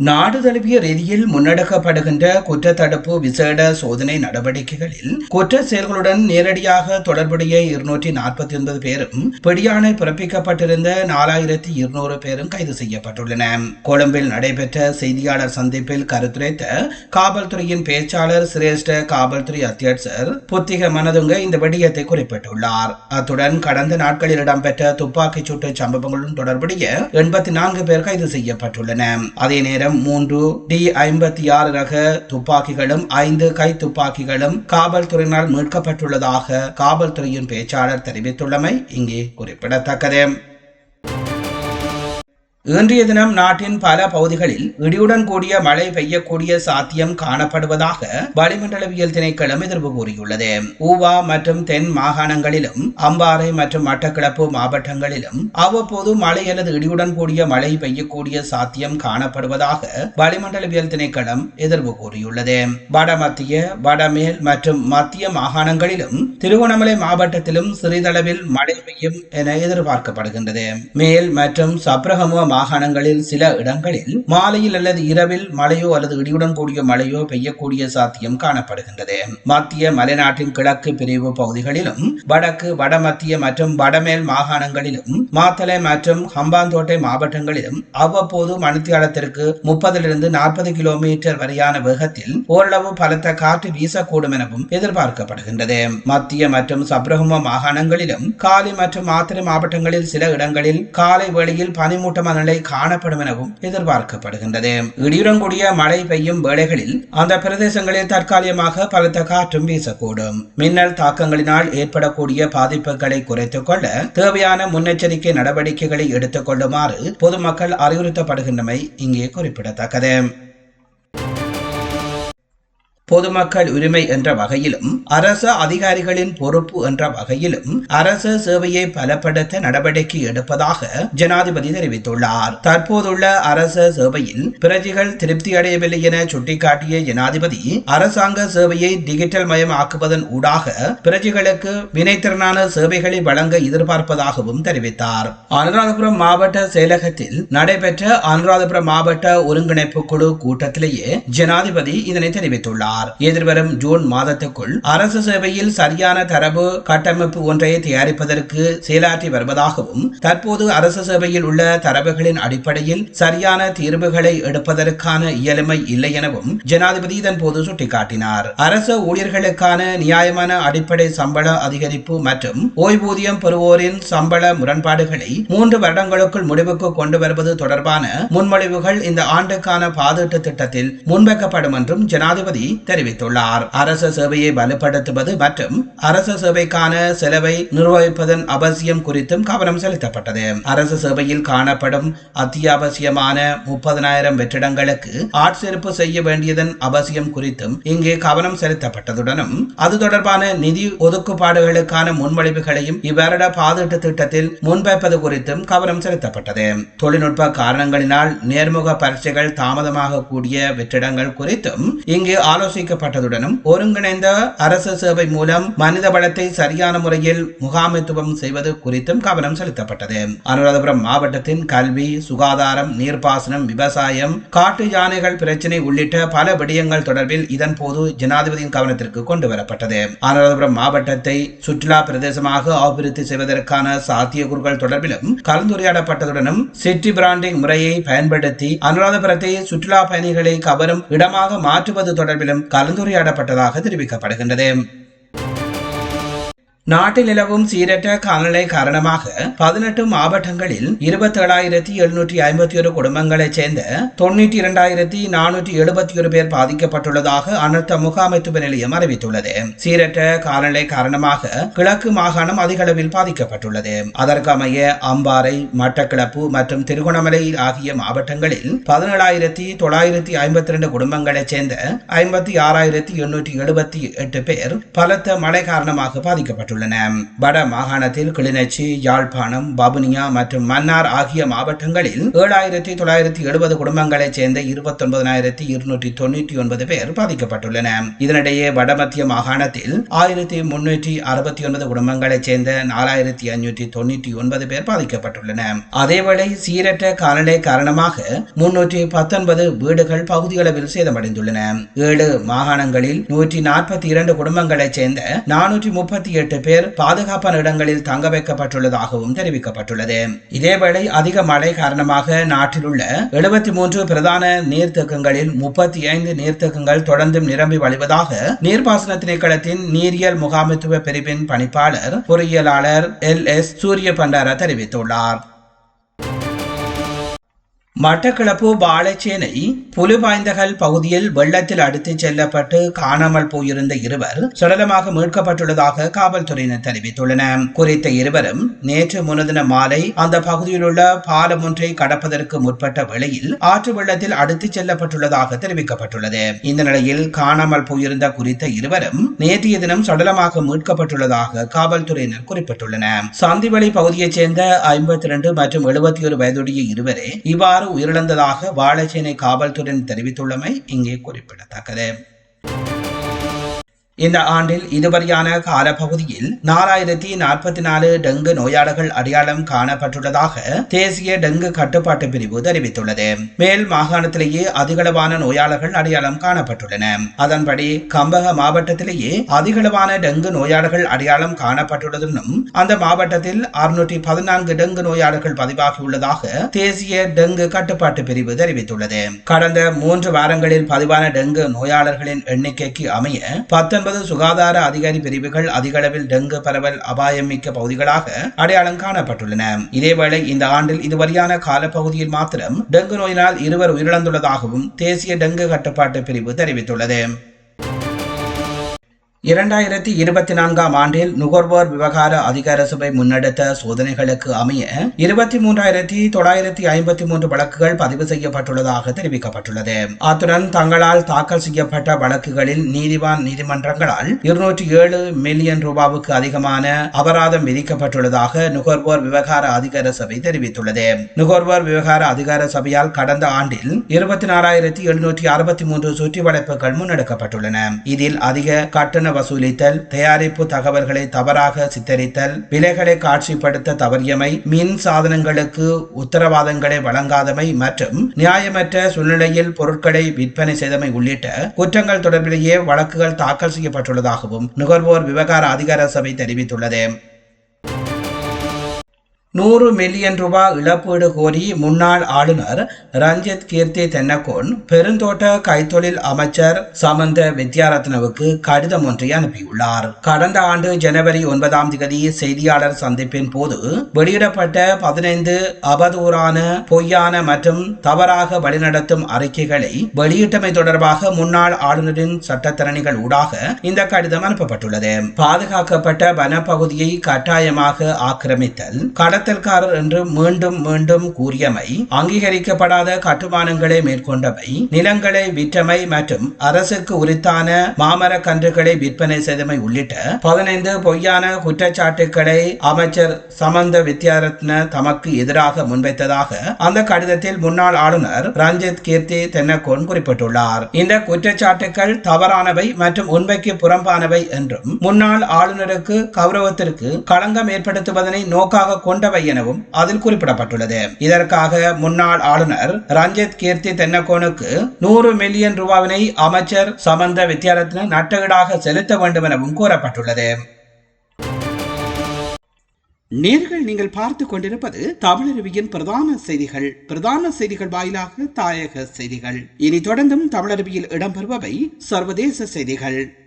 நாடு தழுவிய ரீதியில் முன்னெடுக்கப்படுகின்ற குற்றத்தடுப்பு விசேட சோதனை நடவடிக்கைகளில் குற்ற செயல்களுடன் நேரடியாக தொடர்புடைய இருநூற்றி நாற்பத்தி ஒன்பது பேரும் பிடியாணை பிறப்பிக்கப்பட்டிருந்த நாலாயிரத்தி இருநூறு பேரும் கைது செய்யப்பட்டுள்ளன. கொழும்பில் நடைபெற்ற செய்தியாளர் சந்திப்பில் கருத்துரைத்த காவல்துறையின் பேச்சாளர் சிரேஷ்ட காவல்துறை அத்தியட்சர் புத்திக மனதுங்க இந்த விடயத்தை குறிப்பிட்டுள்ளார். அத்துடன் கடந்த நாட்களில் இடம்பெற்ற துப்பாக்கிச் சூட்டு சம்பவங்களுடன் தொடர்புடைய எண்பத்தி நான்கு பேர் கைது செய்யப்பட்டுள்ளன. அதே நேரம் மூன்று டி ஐம்பத்தி ஆறு ரக துப்பாக்கிகளும் ஐந்து கை துப்பாக்கிகளும் காவல்துறையினால் மீட்கப்பட்டுள்ளதாக காவல்துறையின் பேச்சாளர் தெரிவித்துள்ளமை இங்கே குறிப்பிடத்தக்கது. இன்றைய தினம் நாட்டின் பல பகுதிகளில் இடியுடன் கூடிய மழை பெய்யக்கூடிய சாத்தியம் காணப்படுவதாக வளிமண்டலவியல் திணைக்களம் எதிர்ப்பு கூறியுள்ளது. ஊவா மற்றும் தென் மாகாணங்களிலும் அம்பாறை மற்றும் மட்டக்களப்பு மாவட்டங்களிலும் அவ்வப்போது மழை அல்லது இடியுடன் கூடிய மழை பெய்யக்கூடிய சாத்தியம் காணப்படுவதாக வளிமண்டலவியல் திணைக்களம் எதிர்ப்பு கூறியுள்ளது. வடமத்திய வடமேல் மற்றும் மத்திய மாகாணங்களிலும் திருவண்ணாமலை மாவட்டத்திலும் சிறிதளவில் மழை பெய்யும் என எதிர்பார்க்கப்படுகின்றது. மேல் மற்றும் சப்ரகமுக மாகாணங்களில் சில இடங்களில் மாலையில் அல்லது இரவில் மழையோ அல்லது இடியுடன் கூடிய மழையோ பெய்யக்கூடிய சாத்தியம் காணப்படுகின்றது. மத்திய மலைநாட்டின் கிழக்கு பிரிவு பகுதிகளிலும் வடக்கு வடமத்திய மற்றும் வடமேல் மாகாணங்களிலும் மாத்தளை மற்றும் ஹம்பாந்தோட்டை மாவட்டங்களிலும் அவ்வப்போது மணித்தியாலத்திற்கு முப்பதிலிருந்து நாற்பது கிலோமீட்டர் வரையான வேகத்தில் ஓரளவு பலத்த காற்று வீசக்கூடும் எனவும் எதிர்பார்க்கப்படுகின்றது. மத்திய மற்றும் சப்ரகம மாகாணங்களிலும் காலி மற்றும் மாத்திரை மாவட்டங்களில் சில இடங்களில் காலை வேளையில் பனிமூட்டமான நிலை காணப்படும் எனவும் எதிர்பார்க்கப்படுகின்றது. இடியுடன் கூடிய மழை பெய்யும் வேளைகளில் அந்த பிரதேசங்களில் தற்காலிகமாக பலத்த காற்றும் வீசக்கூடும். மின்னல் தாக்கங்களினால் ஏற்படக்கூடிய பாதிப்புகளை குறைத்துக் கொள்ள தேவையான முன்னெச்சரிக்கை நடவடிக்கைகளை எடுத்துக் கொள்ளுமாறு பொதுமக்கள் அறிவுறுத்தப்படுகின்றமை இங்கே குறிப்பிடத்தக்கது. பொதுமக்கள் உரிமை என்ற வகையிலும் அரச அதிகாரிகளின் பொறுப்பு என்ற வகையிலும் அரச சேவையை பலப்படுத்த நடவடிக்கை எடுப்பதாக ஜனாதிபதி தெரிவித்துள்ளார். தற்போதுள்ள அரச சேவையில் பிரஜைகள் திருப்தி அடையவில்லை என சுட்டிக்காட்டிய ஜனாதிபதி அரசாங்க சேவையை டிஜிட்டல் மயமாக்குவதன் ஊடாக பிரஜைகளுக்கு வினைத்திறனான சேவைகளை வழங்க எதிர்பார்ப்பதாகவும் தெரிவித்தார். அனுராதபுரம் மாவட்ட செயலகத்தில் நடைபெற்ற அனுராதபுரம் மாவட்ட ஒருங்கிணைப்பு குழு கூட்டத்திலேயே ஜனாதிபதி இதனை தெரிவித்துள்ளார். தெரிவித்தார் எதிர்வரும் ஜூன் மாதத்துக்குள் அரசு சேவையில் சரியான தரவு கட்டமைப்பு ஒன்றை தயாரிப்பதற்கு செயலாற்றி வருவதாகவும் தற்போது அரசு சேவையில் உள்ள தரவுகளின் அடிப்படையில் சரியான தீர்வுகளை எடுப்பதற்கான இயலுமை இல்லை எனவும் ஜனாதிபதி இதன் போது சுட்டிக்காட்டினார். அரசு ஊழியர்களுக்கான நியாயமான அடிப்படை சம்பள அதிகரிப்பு மற்றும் ஓய்வூதியம் பெறுவோரின் சம்பள முரண்பாடுகளை மூன்று வருடங்களுக்குள் முடிவுக்கு கொண்டு வருவது தொடர்பான முன்மொழிவுகள் இந்த ஆண்டுக்கான பாதீட்டு திட்டத்தில் முன்வைக்கப்படும் என்றும் ஜனாதிபதி தெரிவித்துள்ளார். அரச சேவையை வலுப்படுத்துவது மற்றும் அரச சேவைக்கான செலவை நிர்வகிப்பதன் அவசியம் குறித்தும் கவனம் செலுத்தப்பட்டது. அரசு சேவையில் காணப்படும் அத்தியாவசியமான முப்பதனாயிரம் வெற்றிடங்களுக்கு ஆட்சேர்ப்பு செய்ய வேண்டியதன் அவசியம் குறித்தும் இங்கே கவனம் செலுத்தப்பட்டதுடனும் அது தொடர்பான நிதி ஒதுக்குப்பாடுகளுக்கான முன்மொழிவுகளையும் இவ்வருட பாதீட்டு திட்டத்தில் முன்வைப்பது குறித்தும் கவனம் செலுத்தப்பட்டது. தொழில்நுட்ப காரணங்களினால் நேர்முக பரீட்சைகள் தாமதமாக கூடிய வெற்றிடங்கள் குறித்தும் இங்கு ஆலோசிக்கப்பட்டதுடனும் ஒருங்கிணைந்த அரசு சேவை மூலம் மனித வளத்தை சரியான முறையில் முகாமைத்துவம் செய்வது குறித்தும் கவனம் செலுத்தப்பட்டது. அனுராதபுரம் மாவட்டத்தின் கல்வி சுகாதாரம் நீர்ப்பாசனம் விவசாயம் காட்டு யானைகள் பிரச்சினை உள்ளிட்ட பல விடயங்கள் தொடர்பில் இதன் போது ஜனாதிபதியின் கவனத்திற்கு கொண்டு வரப்பட்டது. அனுராதபுரம் மாவட்டத்தை சுற்றுலா பிரதேசமாக அபிவிருத்தி செய்வதற்கான சாத்தியக்கூறுகள் தொடர்பிலும் கலந்துரையாடப்பட்டதுடனும் சிட்டி பிராண்டிங் முறையை பயன்படுத்தி அனுராதபுரத்தை சுற்றுலா பயணிகளை கவரும் இடமாக மாற்றுவது தொடர்பிலும் கலந்துரையாடப்பட்டதாக தெரிவிக்கப்படுகின்றது. நாட்டில் நிலவும் சீரற்ற காலநிலை காரணமாக பதினெட்டு மாவட்டங்களில் இருபத்தி ஏழாயிரத்தி எழுநூற்றி ஐம்பத்தி ஒரு குடும்பங்களைச் சேர்ந்த தொண்ணூற்றி இரண்டாயிரத்தி நானூற்றி எழுபத்தி ஒரு பேர் பாதிக்கப்பட்டுள்ளதாக அனர்த்த முகாமைத்துவ நிலையம் அறிவித்துள்ளது. சீரற்ற காலநிலை காரணமாக கிழக்கு மாகாணம் அதிக அளவில் பாதிக்கப்பட்டுள்ளது அதற்கமைய அம்பாறை மட்டக்கிளப்பு மற்றும் திருகோணமலை ஆகிய மாவட்டங்களில் பதினேழாயிரத்தி தொள்ளாயிரத்தி ஐம்பத்தி இரண்டு குடும்பங்களைச் சேர்ந்த ஐம்பத்தி ஆறாயிரத்தி எண்ணூற்றி எழுபத்தி எட்டு பேர் பலத்த மழை காரணமாக பாதிக்கப்பட்டுள்ளது அறிவிக்கப்பட்டுள்ளன. வட மாகாணத்தில் கிளிநொச்சி யாழ்ப்பாணம் பபுனியா மற்றும் மன்னார் ஆகிய மாவட்டங்களில் ஏழாயிரத்தி தொள்ளாயிரத்தி எழுபது குடும்பங்களைச் சேர்ந்த இருபத்தொன்பதாயிரத்தி இருநூற்றி தொண்ணூற்றி ஒன்பது பேர் பாதிக்கப்பட்டுள்ளன. இதனிடையே வடமத்திய மாகாணத்தில் ஆயிரத்தி முன்னூற்றி அறுபத்தி ஒன்பது குடும்பங்களைச் சேர்ந்த நாலாயிரத்தி அஞ்சூற்றி தொண்ணூற்றி ஒன்பது பேர் பாதிக்கப்பட்டுள்ளன. அதேவேளை சீரற்ற காலநிலை காரணமாக முன்னூற்றி பத்தொன்பது வீடுகள் பகுதியளவில் சேதமடைந்துள்ளன. ஏழு மாகாணங்களில் நூற்றி நாற்பத்தி இரண்டு குடும்பங்களைச் சேர்ந்த நானூற்றி முப்பத்தி எட்டு பேர் பாதுகாப்பான இடங்களில் தங்க வைக்கப்பட்டுள்ளதாகவும் தெரிவிக்கப்பட்டுள்ளது. இதேவேளை அதிக மழை காரணமாக நாட்டில் உள்ள எழுபத்தி மூன்று பிரதான நீர்த்தேக்கங்களில் முப்பத்தி ஐந்து நீர்த்தேக்கங்கள் தொடர்ந்து நிரம்பி வழிவதாக நீர்ப்பாசன திணைக்களத்தின் நீரியல் முகாமைத்துவ பிரிவின் பணிப்பாளர் பொறியியலாளர் எல் எஸ் சூரிய பண்டார தெரிவித்துள்ளார். மட்டக்களப்பு பாலச்சேனை புலிபாய்ந்தகல் பகுதியில் வெள்ளத்தில் அடித்துச் செல்லப்பட்டு காணாமல் போயிருந்த இருவர் சடலமாக மீட்கப்பட்டுள்ளதாக காவல்துறையினர் தெரிவித்துள்ளனர். குறித்த இருவரும் நேற்று முன்தின மாலை அந்த பகுதியில் உள்ள பாலம் ஒன்றை கடப்பதற்கு முற்பட்ட வேளையில் ஆற்று வெள்ளத்தில் அடித்துச் செல்லப்பட்டுள்ளதாக தெரிவிக்கப்பட்டுள்ளது. இந்த நிலையில் காணாமல் போயிருந்த குறித்த இருவரும் நேற்றைய தினம் சடலமாக மீட்கப்பட்டுள்ளதாக காவல்துறையினர் குறிப்பிட்டுள்ளனர். சந்திவெளி பகுதியைச் சேர்ந்த ஐம்பத்தி இரண்டு மற்றும் எழுபத்தி ஒரு வயதுடைய இருவரே இவ்வாறு உயிரிழந்ததாக வாழைச்சேனை காவல்துறையினர் தெரிவித்துள்ளமை இங்கே குறிப்பிடத்தக்கது. இந்த ஆண்டில் இதுவரையான காலப்பகுதியில் நாலாயிரத்தி நாற்பத்தி நாலு டெங்கு நோயாளர்கள் அடையாளம் காணப்பட்டுள்ளதாக தேசிய டெங்கு கட்டுப்பாட்டு பிரிவு தெரிவித்துள்ளது. மேல் மாகாணத்திலேயே அதிகளவான நோயாளர்கள் அடையாளம் காணப்பட்டுள்ளன. அதன்படி கம்பக மாவட்டத்திலேயே அதிகளவான டெங்கு நோயாளர்கள் அடையாளம் காணப்பட்டுள்ளதும் அந்த மாவட்டத்தில் அறுநூற்றி பதினான்கு டெங்கு நோயாளர்கள் பதிவாகியுள்ளதாக தேசிய டெங்கு கட்டுப்பாட்டு பிரிவு தெரிவித்துள்ளது. கடந்த மூன்று வாரங்களில் பதிவான டெங்கு நோயாளர்களின் எண்ணிக்கைக்கு அமைய பத்தொன்பது சுகாதார அதிகாரி பிரிவுகள் அதிகளவில் டெங்கு பரவல் அபாயம் மிக்க பகுதிகளாக அடையாளம் காணப்பட்டுள்ளன. இதேவேளை இந்த ஆண்டில் இதுவரையான காலப்பகுதியில் மாத்திரம் டெங்கு நோயினால் இருவர் உயிரிழந்துள்ளதாகவும் தேசிய டெங்கு கட்டுப்பாட்டு பிரிவு தெரிவித்துள்ளது. இரண்டாயிரத்தி இருபத்தி நான்காம் ஆண்டில் நுகர்வோர் விவகார அதிகார சபை முன்னெடுத்த சோதனைகளுக்கு அமைய இருபத்தி மூன்றாயிரத்தி தொள்ளாயிரத்தி ஐம்பத்தி மூன்று வழக்குகள் பதிவு செய்யப்பட்டுள்ளதாக தெரிவிக்கப்பட்டுள்ளது. அத்துடன் தங்களால் தாக்கல் செய்யப்பட்ட வழக்குகளில் நீதிவான் நீதிமன்றங்களால் இருநூற்றி ஏழு மில்லியன் ரூபாவுக்கு அதிகமான அபராதம் விதிக்கப்பட்டுள்ளதாக நுகர்வோர் விவகார அதிகார சபை தெரிவித்துள்ளது. நுகர்வோர் விவகார அதிகார சபையால் கடந்த ஆண்டில் இருபத்தி நாலாயிரத்தி எழுநூற்றி அறுபத்தி மூன்று சுற்றி வளைப்புகள் முன்னெடுக்கப்பட்டுள்ளன. இதில் அதிக கட்டண வசூலித்தல் தயாரிப்பு தகவல்களை தவறாக சித்தரித்தல் விலைகளை காட்சிப்படுத்த தவறியமை மின் சாதனங்களுக்கு உத்தரவாதங்களை வழங்காதமை மற்றும் நியாயமற்ற சூழ்நிலையில் பொருட்களை விற்பனை செய்தமை உள்ளிட்ட குற்றங்கள் தொடர்பிலேயே வழக்குகள் தாக்கல் செய்யப்பட்டுள்ளதாகவும் நுகர்வோர் விவகார அதிகார சபை தெரிவித்துள்ளது. நூறு மில்லியன் ரூபாய் இழப்பீடு கோரி முன்னாள் ஆளுநர் ரஞ்சித் கீர்த்தி தென்னகோன் பெருந்தோட்ட கைத்தொழில் அமைச்சர் சமந்த வித்யாரத்னவுக்கு கடிதம் ஒன்றை அனுப்பியுள்ளார். கடந்த ஆண்டு ஜனவரி ஒன்பதாம் தேதி செய்தியாளர் சந்திப்பின் போது வெளியிடப்பட்ட பதினைந்து அவதூறான பொய்யான மற்றும் தவறாக வழிநடத்தும் அறிக்கைகளை வெளியிட்டமை தொடர்பாக முன்னாள் ஆளுநரின் சட்டத்தரணிகள் ஊடாக இந்த கடிதம் அனுப்பப்பட்டுள்ளது. பாதுகாக்கப்பட்ட வனப்பகுதியை கட்டாயமாக ஆக்கிரமித்தல் கடத்தல்காரர் என்று மீண்டும் மீண்டும் கூறியமை அங்கீகரிக்கப்படாத கட்டுமானங்களை மேற்கொண்டமை நிலங்களை விற்றமை மற்றும் அரசுக்கு உரித்தான மாமர கன்றுகளை விற்பனை செய்தமை உள்ளிட்ட பதினைந்து பொய்யான குற்றச்சாட்டுக்களை அமைச்சர் சமந்த வித்யாரத்ன தமக்கு எதிராக முன்வைத்ததாக அந்த கடிதத்தில் முன்னாள் ஆளுநர் ரஞ்சித் கீர்த்தி தென்னக்கோன் குறிப்பிட்டுள்ளார். இந்த குற்றச்சாட்டுகள் தவறானவை மற்றும் உண்மைக்கு புறம்பானவை என்றும் முன்னாள் ஆளுநருக்கு கௌரவத்திற்கு களங்கம் ஏற்படுத்துவதனை நோக்காக கொண்டவை எனவும் அதில் குறிப்பிடப்பட்டுள்ளது. இதற்காக முன்னாள் ஆளுநர் ரஞ்சித் கீர்த்தி தென்னகோனுக்கு நூறு மில்லியன் ரூபாவினை அமைச்சர் சமந்த வித்யாரத்ன நட்டகீடாக செலுத்த வேண்டும் எனவும் கூறப்பட்டுள்ளது. நேர்கள் நீங்கள் பார்த்து கொண்டிருப்பது தமிழருவியின் பிரதான செய்திகள். பிரதான செய்திகள் வாயிலாக தாயக செய்திகள். இனி தொடர்ந்தும் தமிழருவியில் இடம்பெறுபவை சர்வதேச செய்திகள்.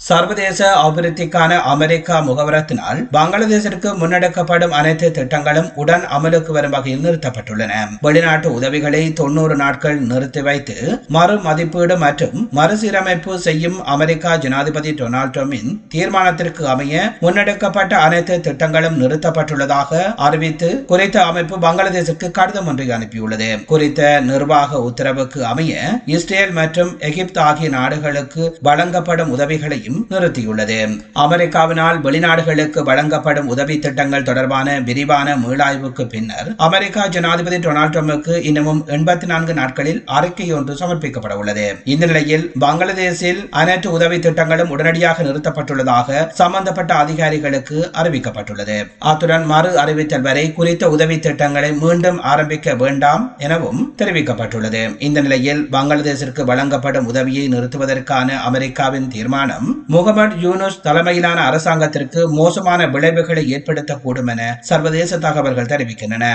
சர்வதேச அபிவிருத்திக்கான அமெரிக்கா முகவரத்தினால் பங்களாதேசிற்கு முன்னெடுக்கப்படும் அனைத்து திட்டங்களும் உடன் அமலுக்கு வரும் வகையில் நிறுத்தப்பட்டுள்ளன. வெளிநாட்டு உதவிகளை தொண்ணூறு நாட்கள் நிறுத்தி வைத்து மறு மதிப்பீடு மற்றும் மறுசீரமைப்பு செய்யும் அமெரிக்கா ஜனாதிபதி டொனால்ட் ட்ரம்பின் தீர்மானத்திற்கு அமைய முன்னெடுக்கப்பட்ட அனைத்து திட்டங்களும் நிறுத்தப்பட்டுள்ளதாக அறிவித்து குறித்த அமைப்பு பங்களாதேசிற்கு கடிதம் ஒன்றை அனுப்பியுள்ளது. குறித்த நிர்வாக உத்தரவுக்கு அமைய இஸ்ரேல் மற்றும் எகிப்து ஆகிய நாடுகளுக்கு வழங்கப்படும் உதவிகளை உதவிகளையும் நிறுத்தியுள்ளது. அமெரிக்காவினால் வெளிநாடுகளுக்கு வழங்கப்படும் உதவி திட்டங்கள் தொடர்பான விரிவான மீளாய்வுக்கு பின்னர் அமெரிக்கா ஜனாதிபதி டொனால்ட் ட்ரம்புக்கு இன்னமும் எண்பத்தி நான்கு நாட்களில் அறிக்கை ஒன்று சமர்ப்பிக்கப்பட உள்ளது இந்த நிலையில் பங்களாதேஷில் அனைத்து உதவி திட்டங்களும் உடனடியாக நிறுத்தப்பட்டுள்ளதாக சம்பந்தப்பட்ட அதிகாரிகளுக்கு அறிவிக்கப்பட்டுள்ளது. அத்துடன் மறு அறிவித்தல் வரை குறித்த உதவி திட்டங்களை மீண்டும் ஆரம்பிக்க வேண்டாம் எனவும் தெரிவிக்கப்பட்டுள்ளது. இந்த நிலையில் பங்களாதேஷிற்கு வழங்கப்படும் உதவியை நிறுத்துவதற்கான அமெரிக்காவின் தீர்மானம் முகமது யூனுஸ் தலைமையிலான அரசாங்கத்திற்கு மோசமான விளைவுகளை ஏற்படுத்தக்கூடும் என சர்வதேச தகவல்கள் தெரிவிக்கின்றன.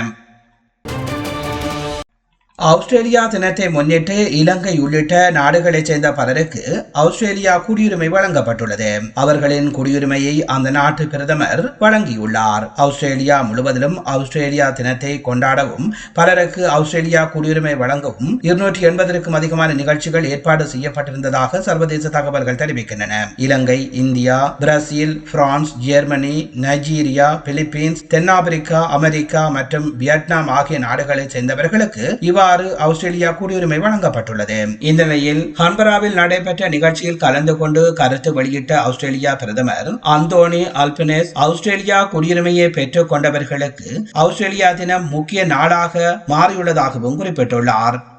ஆஸ்திரேலியா தினத்தை முன்னிட்டு இலங்கை உள்ளிட்ட நாடுகளைச் சேர்ந்த பலருக்கு ஆஸ்திரேலியா குடியுரிமை வழங்கப்பட்டுள்ளது. அவர்களின் குடியுரிமையை அந்த நாட்டு பிரதமர் வழங்கியுள்ளார். ஆஸ்திரேலியா முழுவதிலும் ஆஸ்திரேலியா தினத்தை கொண்டாடவும் பலருக்கு ஆஸ்திரேலியா குடியுரிமை வழங்கவும் இருநூற்றி எண்பதற்கும் அதிகமான நிகழ்ச்சிகள் ஏற்பாடு செய்யப்பட்டிருந்ததாக சர்வதேச தகவல்கள் தெரிவிக்கின்றன. இலங்கை India Brazil France Germany Nigeria Philippines தென்னாப்பிரிக்கா அமெரிக்கா மற்றும் வியட்நாம் ஆகிய நாடுகளைச் சேர்ந்தவர்களுக்கு இவ்வாறு ஆஸ்திரேலியா குடியுரிமை வழங்கப்பட்டுள்ளது. இந்த நிலையில் ஹன்பராவில் நடைபெற்ற நிகழ்ச்சியில் கலந்து கொண்டு கருத்து வெளியிட்ட ஆஸ்திரேலியா பிரதமர் அந்தோனி அல்பினேஸ் ஆஸ்திரேலியா குடியுரிமையை பெற்றுக் கொண்டவர்களுக்கு ஆஸ்திரேலியா தினம் முக்கிய நாளாக மாறியுள்ளதாகவும் குறிப்பிட்டுள்ளார்.